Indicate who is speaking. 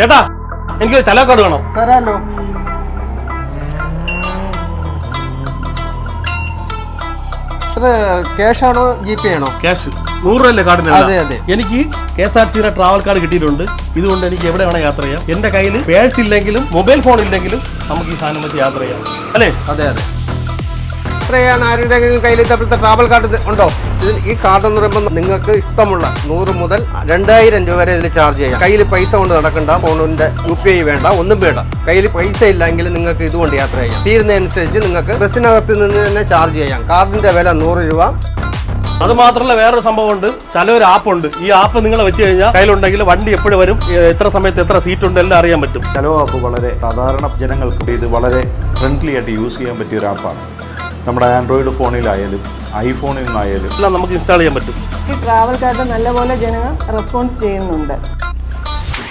Speaker 1: ചേട്ടാ എനിക്ക് ചലോ കാർഡ് വേണം.
Speaker 2: തരാലോ. ക്യാഷ് ആണോ ജി പേ ആണോ
Speaker 1: ക്യാഷ്. നൂറ് രൂപയല്ലേ കാർഡിന്
Speaker 2: അതെ, അതെ.
Speaker 1: എനിക്ക് കെ എസ് ആർ സിയുടെ ട്രാവൽ കാർഡ് കിട്ടിയിട്ടുണ്ട്. ഇതുകൊണ്ട് എനിക്ക് എവിടെ വേണേ യാത്ര ചെയ്യാം. എന്റെ കയ്യിൽ പേഴ്സ് ഇല്ലെങ്കിലും മൊബൈൽ ഫോൺ ഇല്ലെങ്കിലും നമുക്ക് ഈ സാധനം വെച്ച് യാത്ര ചെയ്യാം. അല്ലേ?
Speaker 2: അതെ അതെ. എത്രയാണ് ആരുടെയെങ്കിലും കയ്യിൽ ഇതേപോലത്തെ ട്രാവൽ കാർഡ് ഉണ്ടോ? ഇതിൽ ഈ കാർഡ് എന്ന് പറയുമ്പോൾ നിങ്ങൾക്ക് ഇഷ്ടമുള്ള നൂറ് മുതൽ രണ്ടായിരം രൂപ വരെ ഇതിൽ ചാർജ് ചെയ്യാം. കയ്യിൽ പൈസ കൊണ്ട് നടക്കണ്ട ഫോണിന്റെ യു പി ഐ വേണ്ട ഒന്നും വേണ്ട. കയ്യിൽ പൈസ ഇല്ലെങ്കിൽ നിങ്ങൾക്ക് ഇതുകൊണ്ട് യാത്ര ചെയ്യാം. തീരുന്നതനുസരിച്ച് നിങ്ങൾക്ക് ബസ്സിനകത്ത് നിന്ന് തന്നെ ചാർജ് ചെയ്യാം. കാർഡിന്റെ വില നൂറ് രൂപ.
Speaker 1: അത് മാത്രമല്ല വേറൊരു സംഭവമുണ്ട്. ചിലൊരു ആപ്പ് ഉണ്ട്. ഈ ആപ്പ് നിങ്ങൾ വെച്ച് കഴിഞ്ഞാൽ കയ്യിലുണ്ടെങ്കിൽ വണ്ടി എപ്പോഴും വരും. എത്ര സമയത്ത് എത്ര സീറ്റ് ഉണ്ട് എല്ലാം അറിയാൻ പറ്റും.
Speaker 3: ചലോ ആപ്പ് വളരെ സാധാരണ ജനങ്ങൾക്ക് ഇത് വളരെ ഫ്രണ്ട്ലി ആയിട്ട് യൂസ് ചെയ്യാൻ പറ്റിയ ഒരു ആപ്പാണ് നമ്മുടെ ആൻഡ്രോയിഡ് ഫോണിലായാലും ഐഫോണിൽ നിന്നായാലും.
Speaker 1: എല്ലാം നമുക്ക് ഇൻസ്റ്റാൾ ചെയ്യാൻ പറ്റും.
Speaker 4: ഈ ട്രാവൽ കാർഡ് നല്ലപോലെ ജനങ്ങൾ റെസ്പോൺസ് ചെയ്യുന്നുണ്ട്.